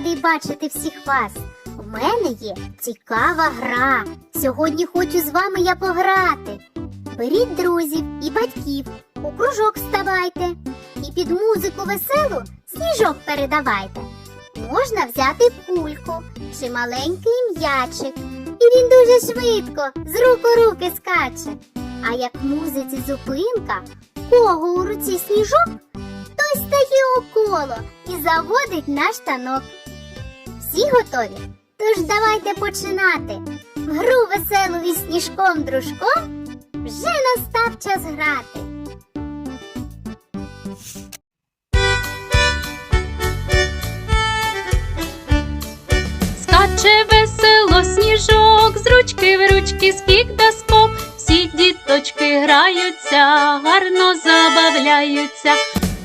радий бачити всіх вас. У мене є цікава гра. Сьогодні хочу з вами я пограти. Беріть друзів і батьків, у кружок вставайте і під музику веселу сніжок передавайте. Можна взяти кульку чи маленький м'ячик, і він дуже швидко з рук у руки скаче. А як музиці зупинка, кого у руці сніжок, той стає около і заводить на штанок. Всі готові? Тож давайте починати. Гру веселу із сніжком дружком вже настав час грати. Скаче весело сніжок, з ручки в ручки скік да скок. Всі діточки граються, гарно забавляються.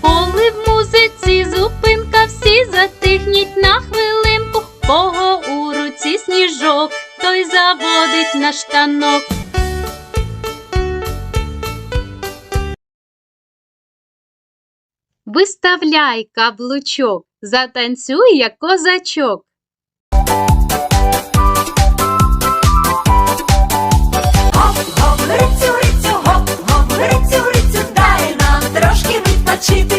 Коли в музиці зупинка, всі затихніть на хвилинку. Кого у руці сніжок, той заводить на штанок. Виставляй каблучок, затанцюй як козачок. Гоп, гоп, рицю, рицю, гоп, гоп, рицю, рицю, дай нам трошки відпочити.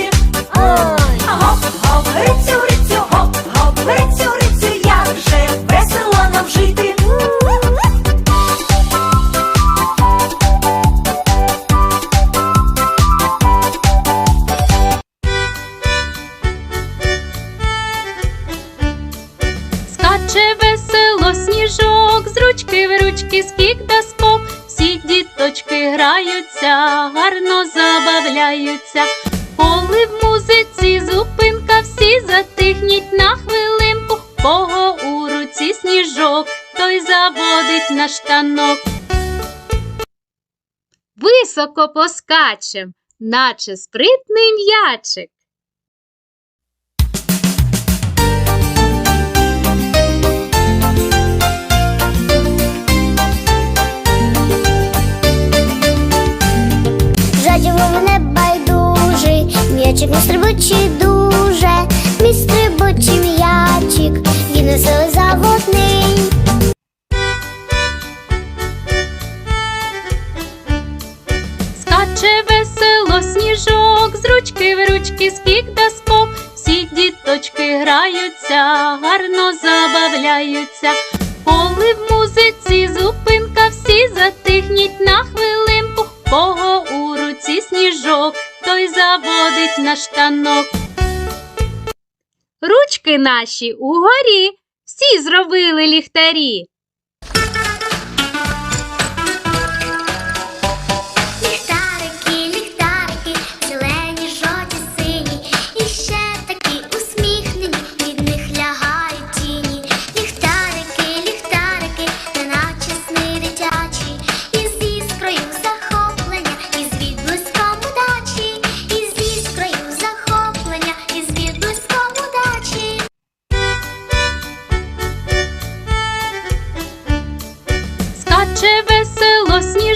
Скаче весело сніжок, з ручки в ручки скік да скок. Всі діточки граються, гарно забавляються. Коли в музиці зупинка, всі затихніть на хвилинку. Кого у руці сніжок, той заводить на штанок. Високо поскачем, наче спритний м'ячик. Мій стрибучий м'ячик, він веселий заводний. Скаче весело сніжок, з ручки в ручки скік да скок. Всі діточки граються, гарно забавляються. Коли в музиці зупинка, всі затихніть на хвилинку. Кого у руці сніжок, той заводить на штанок. Ручки наші угорі, всі зробили ліхтарі.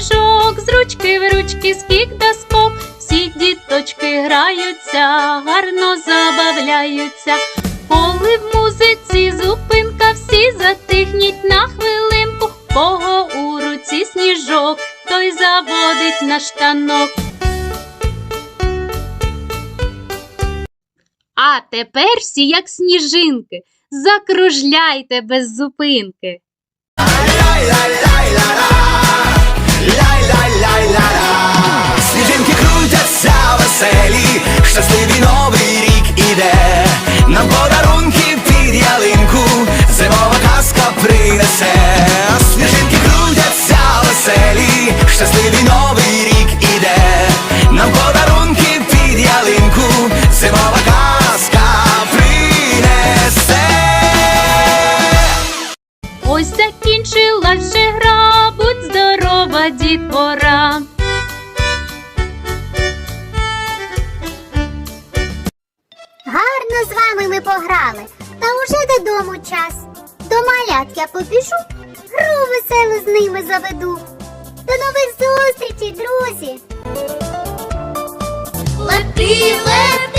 Сніжок, з ручки в ручки скік да скок. Всі діточки граються, гарно забавляються. Коли в музиці зупинка, всі затихніть на хвилинку. Кого у руці сніжок, той заводить на штанок. А тепер всі, як сніжинки, закружляйте без зупинки. Сніжинки крутяться веселі, щасливий новий рік іде, нам подарунки під ялинку, зимова казка принесе. Сніжинки крутяться веселі, щасливий новий рік іде, нам подарунки під ялинку, зимова казка принесе. Ось закінчилась вже гра, будь здорова, дітвора. Ми пограли, та уже додому час. До малят я побіжу, гру веселу з ними заведу. До нових зустрічей, друзі! Лети, лети.